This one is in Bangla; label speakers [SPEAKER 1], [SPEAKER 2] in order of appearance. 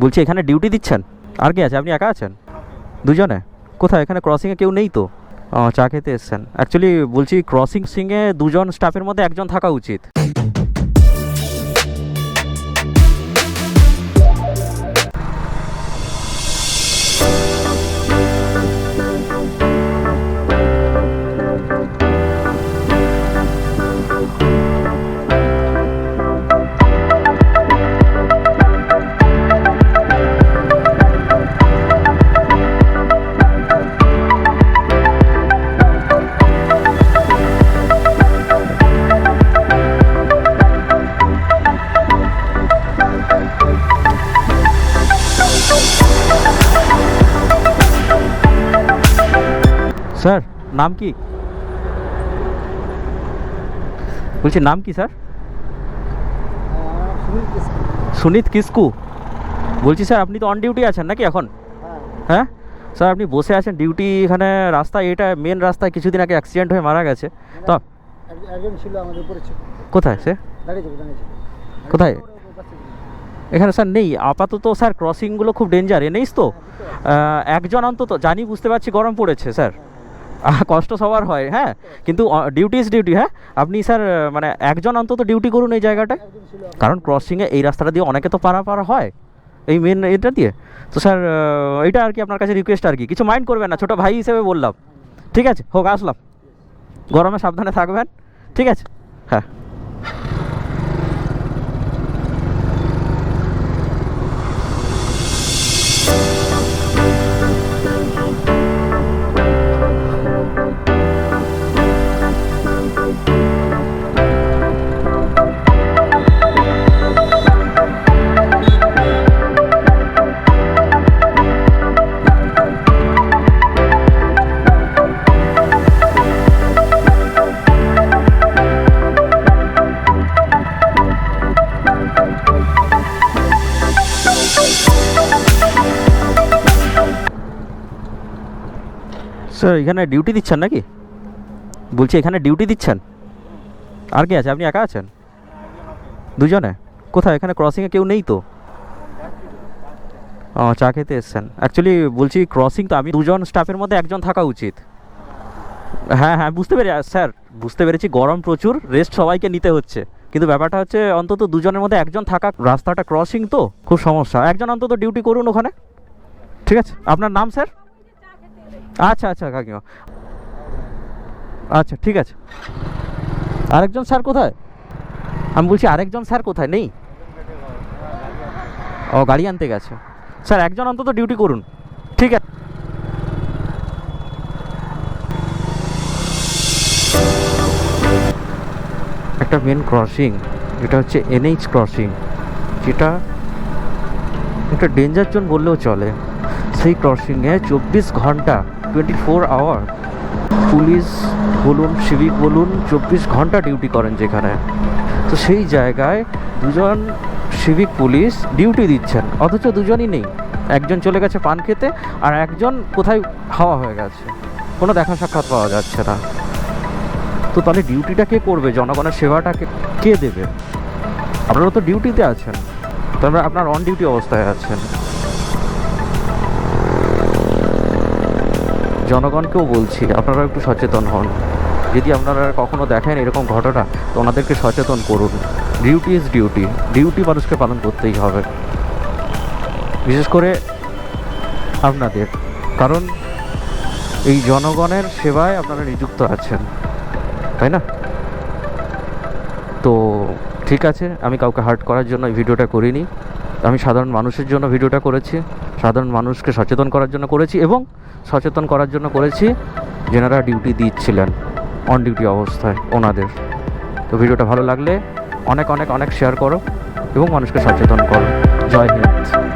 [SPEAKER 1] বলছি, এখানে ডিউটি দিচ্ছেন? আর কি আছে? আপনি একা আছেন? দুজনে? কোথায়? এখানে ক্রসিংয়ে কেউ নেই তো? চা খেতে এসছেন। অ্যাকচুয়ালি বলছি ক্রসিং সিংয়ে দুজন স্টাফের মধ্যে একজন থাকা উচিত। স্যার নাম কি? বলছি নাম কি স্যার? সুনীত কিসকু। বলছি স্যার আপনি তো অন ডিউটি আছেন নাকি এখন? হ্যাঁ? স্যার আপনি বসে আছেন ডিউটি এখানে রাস্তায় এটা মেন রাস্তায় কিছুদিন আগে অ্যাক্সিডেন্ট হয়ে মারা গেছে। তো
[SPEAKER 2] ছিল
[SPEAKER 1] কোথায় সে কোথায়? এখানে স্যার নেই আপাতত স্যার ক্রসিংগুলো খুব ডেঞ্জার এনেইস তো? একজন অন্তত জানি বুঝতে পারছি গরম পড়েছে স্যার। কষ্ট সবার হয় হ্যাঁ? কিন্তু ডিউটি ইজ ডিউটি হ্যাঁ? আপনি স্যার মানে একজন অন্তত ডিউটি করুন এই জায়গাটায়। কারণ ক্রসিংয়ে এই রাস্তাটা দিয়ে অনেকে তো পারাপার হয়। এই মেন এটা দিয়ে। তো স্যার এটা আর কি আপনার কাছে রিকোয়েস্ট আর কি? কিছু মাইন্ড করবেন না, ছোটো ভাই হিসেবে বললাম। ঠিক আছে? হোক, আসলাম। গরমে সাবধানে থাকবেন। ঠিক আছে? হ্যাঁ। স্যার, এখানে ডিউটি দিচ্ছেন নাকি? বলছি, এখানে ডিউটি দিচ্ছেন? আর কে আছে? আপনি একা আছেন? দুজনে? কোথায়? এখানে ক্রসিংয়ে কেউ নেই তো? ও, চা খেতে এসছেন। অ্যাকচুয়ালি বলছি ক্রসিং তো আমি দুজন স্টাফের মধ্যে একজন থাকা উচিত। হ্যাঁ হ্যাঁ বুঝতে পেরে, স্যার, বুঝতে পেরেছি, গরম প্রচুর রেস্ট সবাইকে নিতে হচ্ছে। কিন্তু ব্যাপারটা হচ্ছে, অন্তত দুজনের মধ্যে একজন থাকা, রাস্তাটা ক্রসিং তো? খুব সমস্যা। একজন অন্তত ডিউটি করুন ওখানে। ঠিক আছে? আপনার নাম, স্যার? আচ্ছা আচ্ছা কাকিমা। আচ্ছা ঠিক আছে। আরেকজন স্যার কোথায়? আমি বলছি আরেকজন স্যার কোথায়? নেই? ও, গাড়ি আনতে গেছে। স্যার, একজন অন্তত ডিউটি করুন। ঠিক আছে। একটা মেন ক্রসিং এটা হচ্ছে এনএইচ ক্রসিং যেটা একটা ডেঞ্জার জোন বললেও চলে। সেই ক্রসিংয়ে চব্বিশ ঘণ্টা টোয়েন্টি ফোর আওয়ার পুলিশ বলুন সিভিক বলুন, চব্বিশ ঘণ্টা ডিউটি করেন যেখানে। তো সেই জায়গায় দুজন সিভিক পুলিশ ডিউটি দিচ্ছেন, অথচ দুজনই নেই। একজন চলে গেছে পান খেতে আর একজন কোথায় হাওয়া হয়ে গেছে। কোনো দেখা সাক্ষাৎ পাওয়া যাচ্ছে না। তো তাহলে ডিউটিটা কে করবে? জনগণের সেবাটাকে কে দেবে? আপনারা তো ডিউটিতে আছেন। তারপরে আপনার অন ডিউটি অবস্থায় আছেন। জনগণকেও বলছি আপনারা একটু সচেতন হন। যদি আপনারা কখনো দেখেন এরকম ঘটনা, তো ওনাদেরকে সচেতন করুন। ডিউটি ইজ ডিউটি ডিউটি মানুষকে পালন করতেই হবে। বিশেষ করে আপনাদের, কারণ এই জনগণের সেবায় আপনারা নিযুক্ত আছেন, তাই না? তো ঠিক আছে, আমি কাউকে হার্ট করার জন্য এই ভিডিওটা করিনি। আমি সাধারণ মানুষের জন্য ভিডিওটা করেছি, সাধারণ মানুষকে সচেতন করার জন্য করেছি এবং সচেতন করার জন্য করেছি যেনারা ডিউটি দিচ্ছিলেন অন ডিউটি অবস্থায় ওনাদের। তো ভিডিওটা ভালো লাগলে অনেক অনেক অনেক শেয়ার করো এবং মানুষকে সচেতন করো। জয় হিন্দ।